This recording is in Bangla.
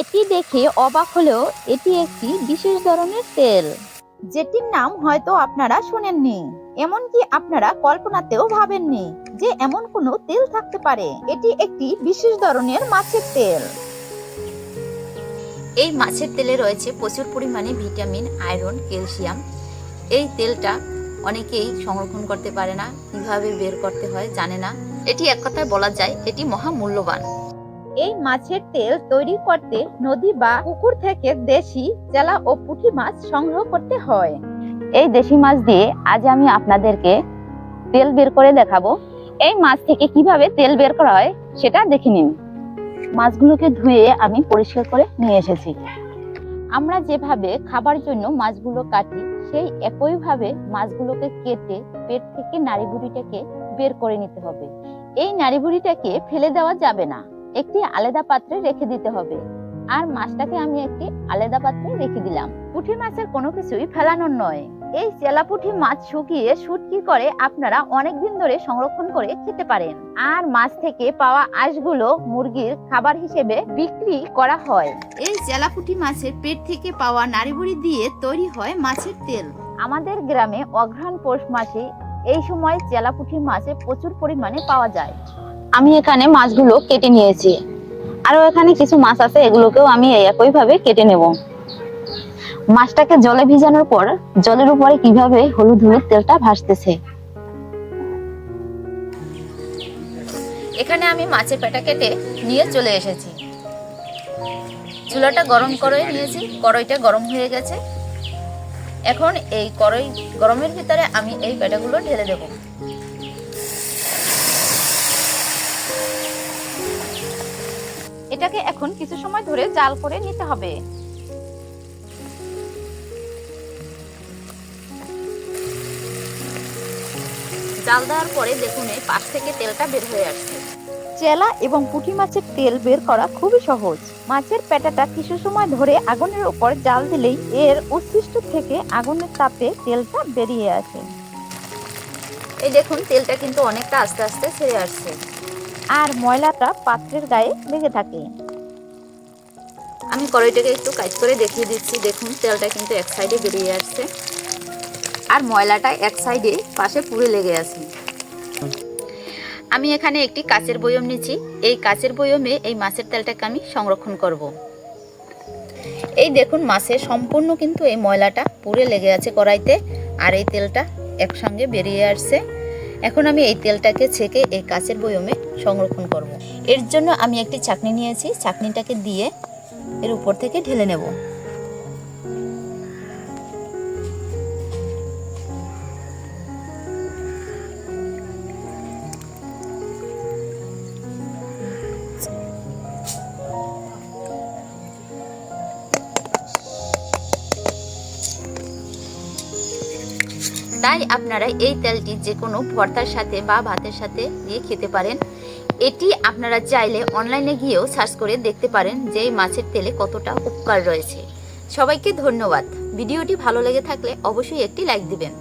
এটি দেখে অবাক হলেও এটি একটি বিশেষ ধরনের তেল, যেটির নাম হয়তো আপনারা শুনেননি। এমনকি আপনারা কল্পনাতেও ভাবেননি যে এমন কোনো তেল থাকতে পারে। এটি একটি বিশেষ ধরনের মাছের তেল। এই মাছের তেলে রয়েছে প্রচুর পরিমাণে ভিটামিন, আয়রন, ক্যালসিয়াম। এই তেলটা অনেকেই সংরক্ষণ করতে পারে না, কীভাবে বের করতে হয় জানে না। এটি এক কথায় বলা যায় এটি মহামূল্যবান। এই মাছের তেল তৈরি করতে নদী বা পুকুর থেকে দেশি জেলা ও পুঁটি মাছ সংগ্রহ করতে হয়। এই দেশি মাছ দিয়ে আজ আমি আপনাদেরকে তেল বের করে দেখাবো। এই মাছ থেকে কীভাবে তেল বের করা হয় সেটা দেখে নিন। মাছগুলোকে ধুয়ে আমি পরিষ্কার করে নিয়ে এসেছি। আমরা যেভাবে খাবার জন্য মাছগুলো কাটি, সেই একইভাবে মাছগুলোকে কেটে পেট থেকে নাড়ি বুড়িটাকে বের করে নিতে হবে। এই নাড়ি বুড়িটাকে ফেলে দেওয়া যাবে না। একটি আলাদা পাত্রে রেখে দিতে হবে। আর মাছটাকে আমি একটি আলাদা পাত্রে রেখে দিলাম। পুঁটি মাছের কোনো কিছুই ফেলানোর নয়। এই চেলা পুঁটি মাছ শুকিয়ে শুটকি করে আপনারা অনেক দিন ধরে সংরক্ষণ করে খেতে পারেন। আর মাছ থেকে পাওয়া আঁশগুলো মুরগির খাবার হিসেবে বিক্রি করা হয়। এই চেলা জেলাপুটি মাছের পেট থেকে পাওয়া নাড়িবুড়ি দিয়ে তৈরি হয় মাছের তেল। আমাদের গ্রামে অঘ্রাণ পৌষ মাসে এই সময় চেলা পুঁটি মাছে প্রচুর পরিমাণে পাওয়া যায়। আমি এখানে মাছগুলো কেটে নিয়েছি। আরও এখানে কিছু মাছ আছে, এগুলোকেও আমি একই ভাবে কেটে নেব। মাছটাকে জলে ভিজানোর পর, জলের উপরে কীভাবে হলুদ হলুদ তেলটা ভাসতেছে? এখানে আমি মাছের পেটা কেটে নিয়ে চলে এসেছি। চুলাটা গরম করে নিয়েছি, কড়াইটা গরম হয়ে গেছে। এখন এই কড়াই গরমের ভিতরে আমি এই পেটাগুলো ঢেলে দেব। এটাকে এখন কিছু সময় ধরে জাল করে নিতে হবে। জাল দেওয়ার পরে দেখুন এই পাশ থেকে তেলটা বের হয়ে আসছে। চেলা এবং পুঁটি মাছের তেল বের করা খুবই সহজ। মাছের পেটাটা কিছু সময় ধরে আগুনের উপর জাল দিলেই এর উচ্ছিষ্ট থেকে আগুনের তাপে তেলটা বেরিয়ে আসে। এই দেখুন তেলটা কিন্তু অনেকটা আস্তে আস্তে ছেড়ে আসছে। আর ময়লাটা পাত্রের গায়ে লেগে থাকে। আমি কড়াইটাকে একটু কাজ করে দেখিয়ে দিচ্ছি। দেখুন, তেলটা কিন্তু এক সাইডে বেরিয়ে আসছে আর ময়লাটা এক সাইডে পাশে পুড়ে লেগে আছে। আমি এখানে একটি কাচের বয়ম নিচ্ছি এই কাচের বয়মে এই মাছের তেলটাকে আমি সংরক্ষণ করব। এই দেখুন, মাছের সম্পূর্ণ কিন্তু এই ময়লাটা পুড়ে লেগে আছে কড়াইতে। আর এই তেলটা একসঙ্গে বেরিয়ে আসছে। এখন আমি এই তেলটাকে ছেঁকে এই কাচের বয়মে সংরক্ষণ করব। এর জন্য আমি একটি চাকনি নিয়েছি চাকনিটাকে দিয়ে এর উপর থেকে ঢেলে নেব তাই আপনারা এই তেলটি যে কোনো ভর্তার সাথে বা ভাতের সাথে দিয়ে খেতে পারেন। এটি আপনারা চাইলে অনলাইনে গিয়েও সার্চ করে দেখতে পারেন যে এই মাছের তেলে কতটা উপকার রয়েছে। সবাইকে ধন্যবাদ। ভিডিওটি ভালো লেগে থাকলে অবশ্যই একটি লাইক দিবেন।